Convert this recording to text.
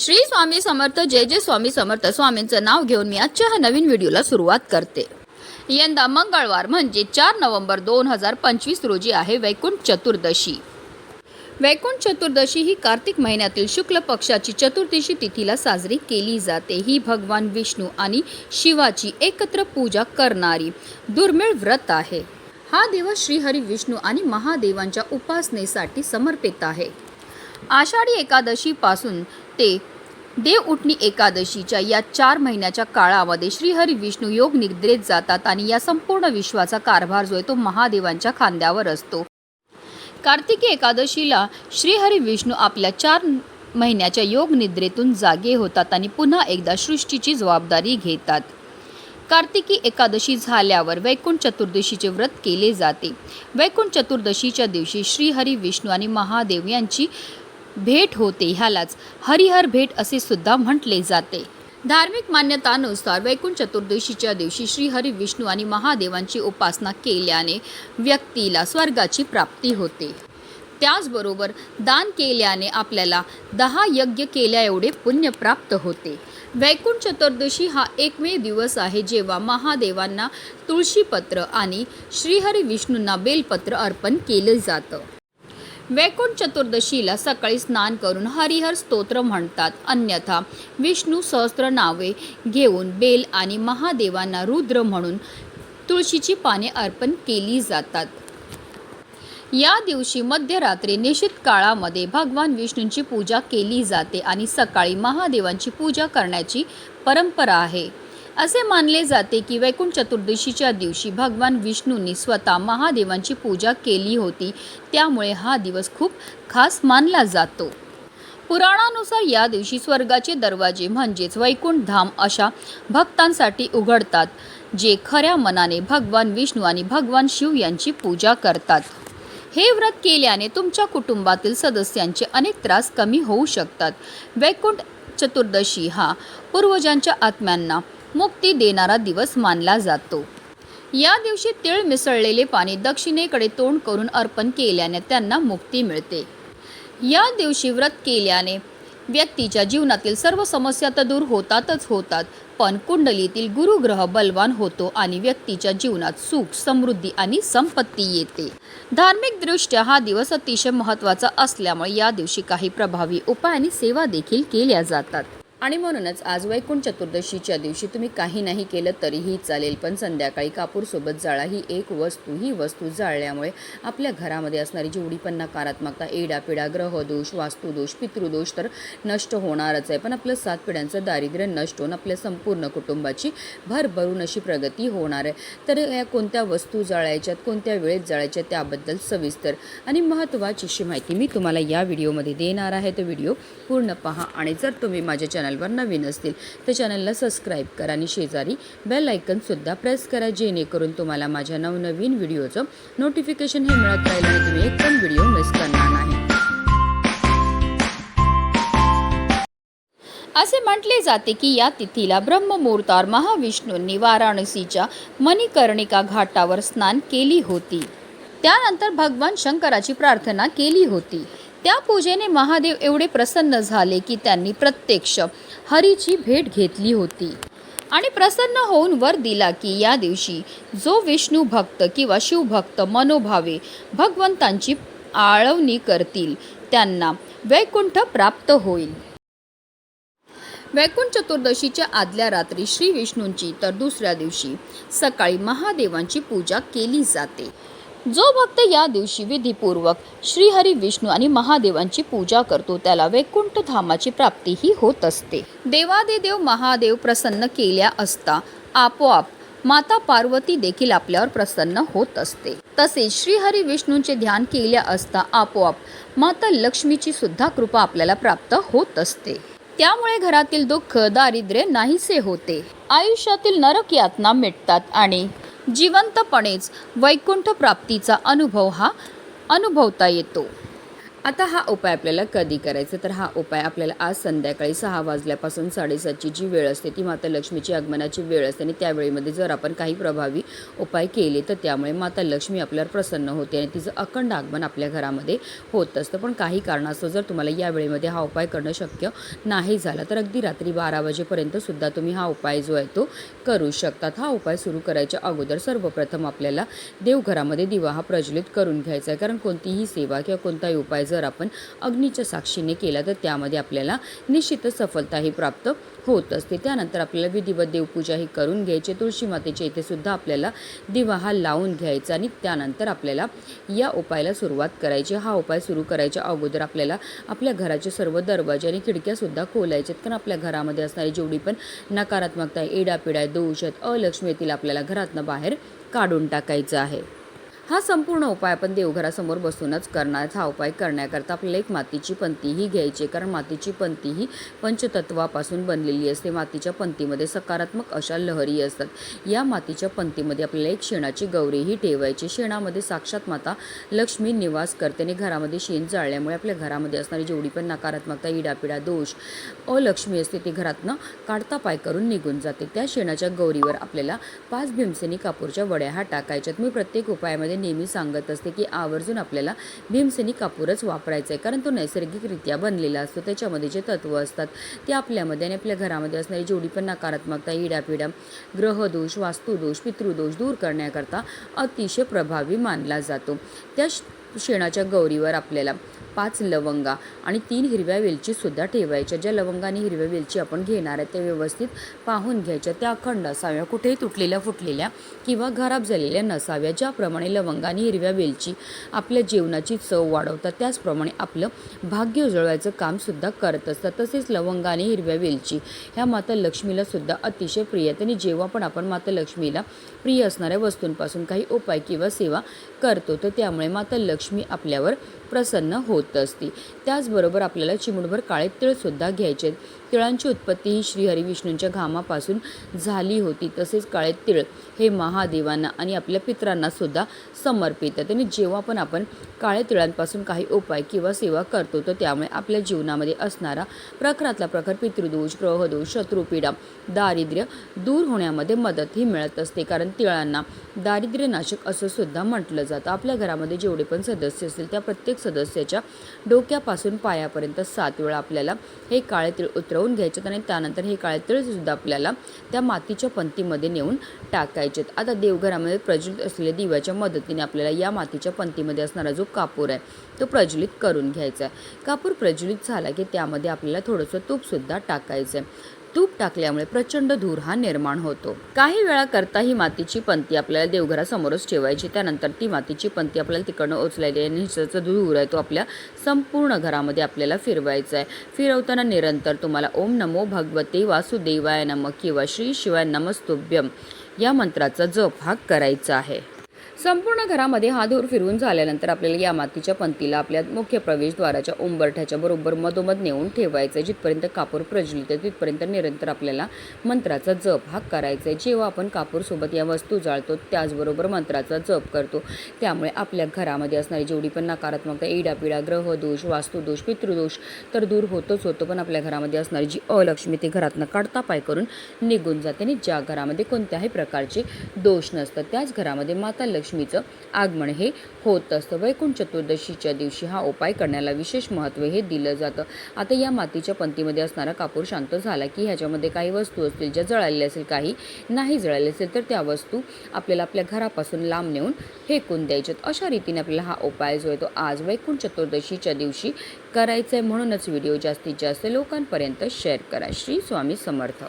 श्री स्वामी समर्थ जय जय स्वामी समर्थ. स्वामींचं नाव घेऊन मी आजच्या ह्या नवीन व्हिडिओला सुरुवात करते. यंदा मंगळवार म्हणजे चार नोव्हेंबर दोन हजार पंचवीस रोजी आहे वैकुंठ चतुर्दशी. वैकुंठ चतुर्दशी ही कार्तिक महिन्यातील शुक्ल पक्षाची चतुर्दशी तिथीला साजरी केली जाते. ही भगवान विष्णू आणि शिवाची एकत्र पूजा करणारी दुर्मिळ व्रत आहे. हा दिवस श्रीहरी विष्णू आणि महादेवांच्या उपासनेसाठी समर्पित आहे. आषाढी एकादशीपासून ते देव उठणी एकादशीच्या या चार महिन्याच्या काळामध्ये श्रीहरी विष्णू योग निद्रेत जातात आणि या संपूर्ण विश्वाचा कारभार जो आहे तो महादेवांच्या खांद्यावर असतो. कार्तिकी एकादशीला श्रीहरी विष्णू आपल्या चार महिन्याच्या योग निद्रेतून जागे होतात आणि पुन्हा एकदा सृष्टीची जबाबदारी घेतात. कार्तिकी एकादशी झाल्यावर वैकुंठ चतुर्दशीचे व्रत केले जाते. वैकुंठ चतुर्दशीच्या दिवशी श्रीहरी विष्णू आणि महादेव यांची भेट होते ह्यालाच हरिहर भेट असे सुद्धा म्हटले जाते. धार्मिक मान्यतानुसार वैकुंठ चतुर्दशीच्या दिवशी श्रीहरी विष्णू आणि महादेवांची उपासना केल्याने व्यक्तीला स्वर्गाची प्राप्ती होते. त्याचबरोबर दान केल्याने आपल्याला दहा यज्ञ केल्या एवढे पुण्य प्राप्त होते. वैकुंठ चतुर्दशी हा एकमेव दिवस आहे जेव्हा महादेवांना तुळशीपत्र आणि श्रीहरी विष्णूंना बेलपत्र अर्पण केलं जातं. वैकुंठ चतुर्दशीला सकाळी स्नान करून हरिहर स्तोत्र म्हणतात. अन्यथा विष्णू सहस्त्र नावे घेऊन बेल आणि महादेवांना रुद्र म्हणून तुळशीची पाने अर्पण केली जातात. या दिवशी मध्यरात्री निश्चित काळामध्ये भगवान विष्णूंची पूजा केली जाते आणि सकाळी महादेवांची पूजा करण्याची परंपरा आहे. असे मानले जाते की वैकुंठ चतुर्दशीच्या दिवशी भगवान विष्णूंनी स्वतः महादेवांची पूजा केली होती. त्यामुळे हा दिवस खूप खास मानला जातो. पुराणानुसार या दिवशी स्वर्गाचे दरवाजे म्हणजेच वैकुंठ धाम अशा भक्तांसाठी उघडतात जे खऱ्या मनाने भगवान विष्णू आणि भगवान शिव यांची पूजा करतात. हे व्रत केल्याने तुमच्या कुटुंबातील सदस्यांचे अनेक त्रास कमी होऊ शकतात. वैकुंठ चतुर्दशी हा पूर्वजांच्या आत्म्यांना मुक्ती देणारा दिवस मानला जातो. या दिवशी तीळ मिसळलेले पाणी दक्षिणेकडे तोंड करून अर्पण केल्याने त्यांना मुक्ती मिळते. या दिवशी व्रत केल्याने व्यक्तीच्या जीवनातील सर्व समस्या तर दूर होतातच होतात पण कुंडलीतील गुरुग्रह बलवान होतो आणि व्यक्तीच्या जीवनात सुख समृद्धी आणि संपत्ती येते. धार्मिक दृष्ट्या हा दिवस अतिशय महत्त्वाचा असल्यामुळे या दिवशी काही प्रभावी उपाय आणि सेवा देखील केल्या जातात. आणि म्हणूनच आज वैकुंठ चतुर्दशीच्या दिवशी तुम्ही काही नाही केलं तरीही चालेल पण संध्याकाळी कापूरसोबत जाळा ही एक वस्तू. ही वस्तू जाळल्यामुळे आपल्या घरामध्ये असणारी जेवढी पण नकारात्मकता एडापिडा ग्रहदोष वास्तुदोष पितृदोष तर नष्ट होणारच आहे. पण आपलं सात पिढ्यांचं दारिद्र्य नष्ट होऊन आपल्या संपूर्ण कुटुंबाची भरभरून अशी प्रगती होणार आहे. तर या कोणत्या वस्तू जाळायच्यात कोणत्या वेळेत जाळायच्या त्याबद्दल सविस्तर आणि महत्त्वाची अशी माहिती मी तुम्हाला या व्हिडिओमध्ये देणार आहे. तो व्हिडिओ पूर्ण पहा आणि जर तुम्ही माझ्या चॅनलवर नवीन असतील तर चॅनलला सबस्क्राईब करा आणि शेजारी बेल आयकनसुद्धा प्रेस करा जेणेकरून तुम्हाला माझ्या नवनवीन व्हिडिओचं नोटिफिकेशन हे मिळत राहील आणि तुम्ही एक पण व्हिडिओ मिस करणार नाही. असे म्हटले जाते की या तिथीला ब्रह्ममुहूर्तावर महाविष्णूंनी वाराणसीच्या मणिकर्णिका घाटावर स्नान केली होती. त्यानंतर भगवान शंकराची प्रार्थना केली होती. त्या पूजेने महादेव एवढे प्रसन्न झाले की त्यांनी प्रत्यक्ष हरीची भेट घेतली होती. आणि प्रसन्न होऊन वर दिला की या दिवशी जो विष्णू भक्त किंवा शिवभक्त मनोभावे भगवंतांची आळवणी करतील त्यांना वैकुंठ प्राप्त होईल. वैकुंठ चतुर्दशीच्या आदल्या रात्री श्री विष्णूंची तर दुसऱ्या दिवशी सकाळी महादेवांची पूजा केली जाते. जो भक्त या दिवशी विधीपूर्वक श्रीहरी विष्णू आणि महादेवांची पूजा करतो त्याला वैकुंठ धामाची प्राप्तीही होत असते. देवादिदेव महादेव प्रसन्न केल्या असता आपोआप माता पार्वती देखील आपल्यावर प्रसन्न होत असते. तसेच श्रीहरी विष्णूंचे ध्यान केल्या असता आपोआप माता लक्ष्मीची सुद्धा कृपा आपल्याला प्राप्त होत असते. त्यामुळे घरातील दुःख दारिद्र्य नाहीसे होते. आयुष्यातील नरक यातना मिटतात आणि जिवंतपणेच वैकुंठ प्राप्तीचा अनुभव हा अनुभवता येतो. आता हा उपाय आपल्याला कधी करायचा? तर हा उपाय आपल्याला आज संध्याकाळी सहा वाजल्यापासून साडेसातची जी वेळ असते ती माता लक्ष्मीची आगमनाची वेळ असते आणि त्यावेळेमध्ये जर आपण काही प्रभावी उपाय केले तर त्यामुळे माता लक्ष्मी आपल्यावर प्रसन्न होते आणि तिचं अखंड आगमन आपल्या घरामध्ये होत असतं. पण काही कारणास्तव जर तुम्हाला या वेळेमध्ये हा उपाय करणं शक्य नाही झाला तर अगदी रात्री बारा वाजेपर्यंत सुद्धा तुम्ही हा उपाय जो आहे तो करू शकतात. हा उपाय सुरू करायच्या अगोदर सर्वप्रथम आपल्याला देवघरामध्ये दिवा हा प्रज्वलित करून घ्यायचा आहे. कारण कोणतीही सेवा किंवा कोणताही उपाय जर आपण अग्नीच्या साक्षीने केला तर त्यामध्ये आपल्याला निश्चितच सफलताही प्राप्त होत असते. त्यानंतर आपल्याला विधिवत देवपूजा ही करून घ्यायची. तुळशी मातेच्या इथे सुद्धा आपल्याला दिवा हा लावून घ्यायचा आणि त्यानंतर आपल्याला या उपायाला सुरुवात करायची. हा उपाय सुरू करायच्या अगोदर आपल्याला आपल्या घराचे सर्व दरवाजे आणि खिडक्यासुद्धा खोलायचे. कारण आपल्या घरामध्ये असणारी जेवढी पण नकारात्मकता आहे एडापिडा आहे दोष आहेत अलक्ष्मी येतील आपल्याला घरातनं बाहेर काढून टाकायचं आहे. हा संपूर्ण उपाय आपण देवघरासमोर बसूनच करणार हा उपाय करण्याकरता आपल्याला एक मातीची पंतीही घ्यायची कारण मातीची पंती ही पंचतत्वापासून बनलेली असते. मातीच्या पंतीमध्ये सकारात्मक अशा लहरी असतात. या मातीच्या पंतीमध्ये आपल्याला एक शेणाची गौरीही ठेवायची शेणामध्ये साक्षात माता लक्ष्मी निवास करते आणि घरामध्ये शेण जाळल्यामुळे आपल्या घरामध्ये असणारी जेवढी पण नकारात्मकता इडापिडा दोष अलक्ष्मी असते ती घरातनं काढता पाय करून निघून जाते. त्या शेणाच्या गौरीवर आपल्याला पाच भीमसेनी कापूरच्या वड्या हा टाकायच्यात मी प्रत्येक उपायामध्ये नेहमी सांगत असते की आवर्जून आपल्याला भीमसेनी कापूरच वापरायचा आहे कारण तो नैसर्गिकरित्या बनलेला असतो. त्याच्यामध्ये जे तत्त्व असतात ते आपल्यामध्ये आणि आपल्या घरामध्ये असणारी जेवढी पण नकारात्मकता इडापिडा ग्रहदोष वास्तुदोष पितृदोष दूर करण्याकरता अतिशय प्रभावी मानला जातो. त्या शेणाच्या गौरीवर आपल्याला पाच लवंगा आणि तीन हिरव्या वेलचीसुद्धा ठेवायच्या. ज्या लवंगा आणि हिरव्या वेलची आपण घेणार आहे त्या व्यवस्थित पाहून घ्यायच्या. त्या अखंड असाव्या. कुठेही तुटलेल्या फुटलेल्या किंवा खराब झालेल्या नसाव्या. ज्याप्रमाणे लवंगा आणि हिरव्या वेलची आपल्या जेवणाची चव वाढवतात त्याचप्रमाणे आपलं भाग्य उजळवायचं कामसुद्धा करत असतात. तसेच लवंगा आणि हिरव्या वेलची ह्या माता लक्ष्मीलासुद्धा अतिशय प्रिय आहेत. आणि जेव्हा पण आपण माता लक्ष्मीला प्रिय असणाऱ्या वस्तूंपासून काही उपाय किंवा सेवा करतो तर त्यामुळे माता लक्ष्मी लक्ष्मी आपल्यावर प्रसन्न होत असते त्याचबरोबर आपल्याला चिमुटभर काळे तिळसुद्धा घ्यायचे आहेत. तिळांची उत्पत्ती ही श्री हरिविष्णूंच्या घामापासून झाली होती. तसेच काळे तिळ हे महादेवांना आणि आपल्या पित्रांना सुद्धा समर्पित. आहेत आणि जेव्हा पण आपण काळ्या तिळांपासून काही उपाय किंवा सेवा करतो तर त्यामुळे आपल्या जीवनामध्ये असणारा प्रखरातला प्रखर पितृदोष ग्रहदोष शत्रुपीडा दारिद्र्य दूर होण्यामध्ये मदत ही मिळत असते. कारण तिळांना दारिद्र्यनाशक असं सुद्धा म्हटलं जातं. आपल्या घरामध्ये जेवढे पण सदस्य असतील त्या प्रत्येक सदस्याच्या डोक्यापासून पायापर्यंत सात वेळा आपल्याला हे काळे तिळ उतरव उतरवून घ्यायचे आणि त्यानंतर हे काळे आपल्याला त्या मातीच्या पंक्तीमध्ये नेऊन टाकायचे आता देवघरामध्ये प्रज्वलित असलेल्या दिव्याच्या मदतीने आपल्याला या मातीच्या पंतीमध्ये असणारा जो कापूर आहे तो प्रज्वलित करून घ्यायचा आहे. कापूर प्रज्वलित झाला की त्यामध्ये आपल्याला थोडंसं तूपसुद्धा टाकायचं आहे तूप टाकल्यामुळे प्रचंड धूर हा निर्माण होतो. काही वेळा करता ही मातीची पंती आपल्याला देवघरासमोरच ठेवायची. त्यानंतर ती मातीची पंती आपल्याला तिकडनं उचलायची आणि हिच्याचा धूर आहे तो आपल्या संपूर्ण घरामध्ये आपल्याला फिरवायचा आहे. फिरवताना निरंतर तुम्हाला ओम नमो भगवते वासुदेवाय नम किंवा श्री शिवाय नमस्तुभ्यम या मंत्राचा जप हा करायचा आहे. संपूर्ण घरामध्ये हा धूर फिरवून झाल्यानंतर आपल्याला या मातीच्या पंतीला आपल्या मुख्य प्रवेशद्वाराच्या उंबरठ्याच्या बरोबर मधोमध नेऊन ठेवायचं आहे जिथपर्यंत कापूर प्रज्वलित आहे तिथपर्यंत निरंतर आपल्याला मंत्राचा जप हा करायचा आहे जेव्हा आपण कापूरसोबत या वस्तू जाळतो त्याचबरोबर मंत्राचा जप करतो. त्यामुळे आपल्या घरामध्ये असणारी जेवढी पण नकारात्मकता इडापिडा ग्रहदोष वास्तुदोष पितृदोष तर दूर होतोच होतो. पण आपल्या घरामध्ये असणारी जी अलक्ष्मी ती घरातनं काढता पाय करून निघून जाते आणि ज्या घरामध्ये कोणत्याही प्रकारचे दोष नसतात त्याच घरामध्ये माता लक्ष्मी लक्ष्मीचं आगमन हे होत असतं. वैकुंठ चतुर्दशीच्या दिवशी हा उपाय करण्याला विशेष महत्त्व हे दिलं जातं. आता या मातीच्या पंतीमध्ये असणारा कापूर शांत झाला की ह्याच्यामध्ये काही वस्तू असतील ज्या जळालेल्या असेल काही नाही जळाले असेल तर त्या वस्तू आपल्याला आपल्या घरापासून लांब नेऊन फेकून द्यायच्यात. अशा रीतीने आपल्याला हा उपाय जो आहे तो आज वैकुंठ चतुर्दशीच्या दिवशी करायचा आहे म्हणूनच व्हिडिओ जास्तीत जास्त लोकांपर्यंत शेअर करा. श्री स्वामी समर्थ.